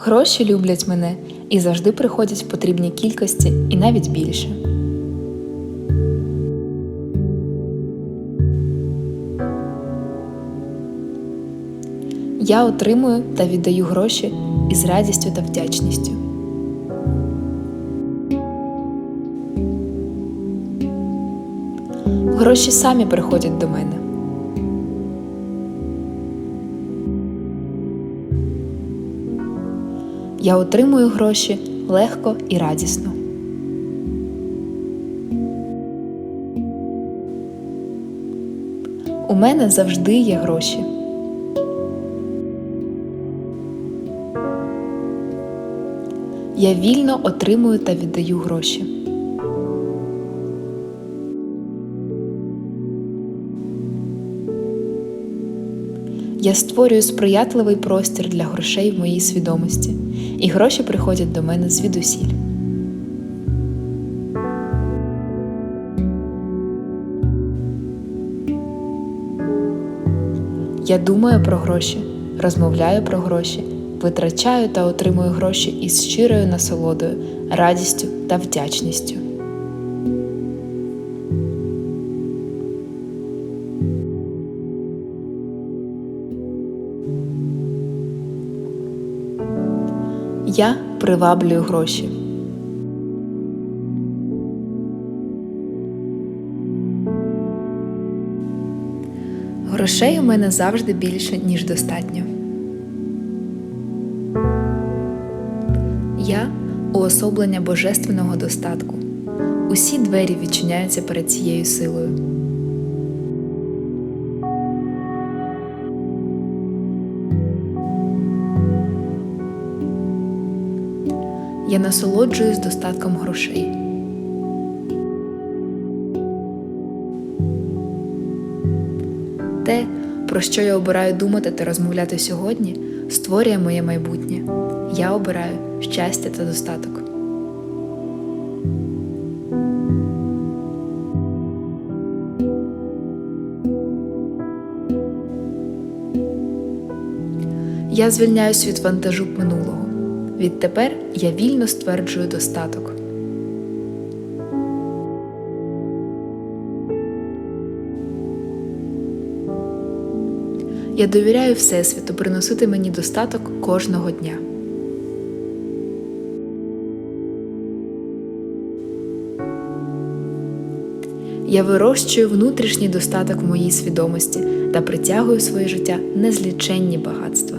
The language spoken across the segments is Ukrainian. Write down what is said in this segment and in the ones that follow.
Гроші люблять мене і завжди приходять в потрібній кількості і навіть більше. Я отримую та віддаю гроші із радістю та вдячністю. Гроші самі приходять до мене. Я отримую гроші легко і радісно. У мене завжди є гроші. Я вільно отримую та віддаю гроші. Я створюю сприятливий простір для грошей в моїй свідомості, і гроші приходять до мене звідусіль. Я думаю про гроші, розмовляю про гроші, витрачаю та отримую гроші із щирою насолодою, радістю та вдячністю. Я приваблюю гроші. Грошей у мене завжди більше, ніж достатньо. Я уособлення божественного достатку. Усі двері відчиняються перед цією силою. Я насолоджуюсь достатком грошей. Те, про що я обираю думати та розмовляти сьогодні, створює моє майбутнє. Я обираю щастя та достаток. Я звільняюсь від вантажу минулого. Відтепер я вільно стверджую достаток. Я довіряю Всесвіту приносити мені достаток кожного дня. Я вирощую внутрішній достаток в моїй свідомості та притягую в своє життя незліченні багатства.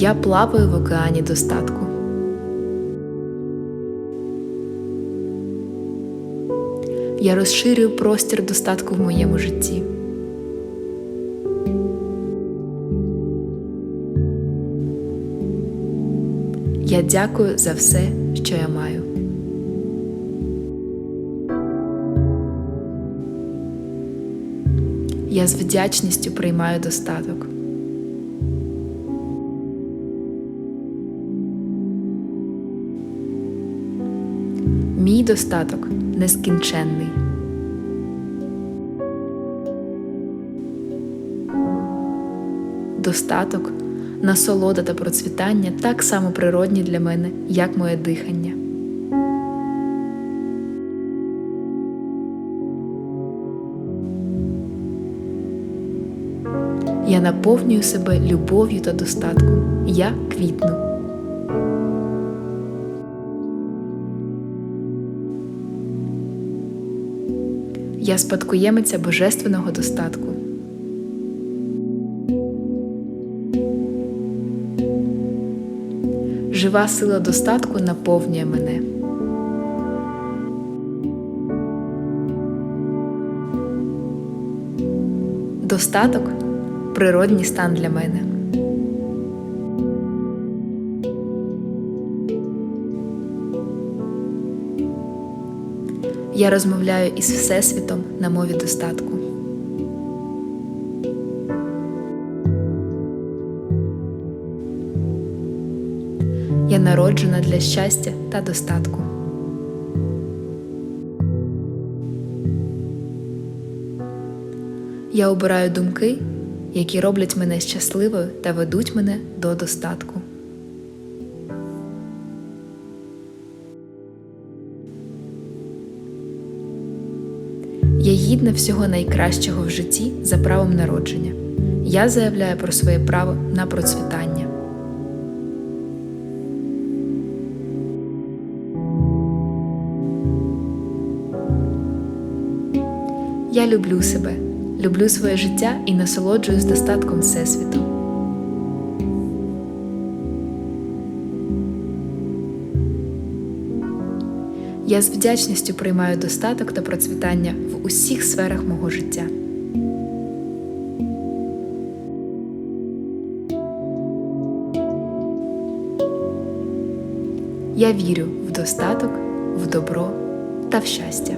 Я плаваю в океані достатку. Я розширюю простір достатку в моєму житті. Я дякую за все, що я маю. Я з вдячністю приймаю достаток. Мій достаток нескінченний. Достаток, насолода та процвітання так само природні для мене, як моє дихання. Я наповнюю себе любов'ю та достатком. Я квітну. Я спадкоємиця божественного достатку. Жива сила достатку наповнює мене. Достаток природній стан для мене. Я розмовляю із Всесвітом на мові достатку. Я народжена для щастя та достатку. Я обираю думки, які роблять мене щасливою та ведуть мене до достатку. Я гідна всього найкращого в житті за правом народження. Я заявляю про своє право на процвітання. Я люблю себе, люблю своє життя і насолоджуюсь достатком Всесвіту. Я з вдячністю приймаю достаток та процвітання в усіх сферах мого життя. Я вірю в достаток, в добро та в щастя.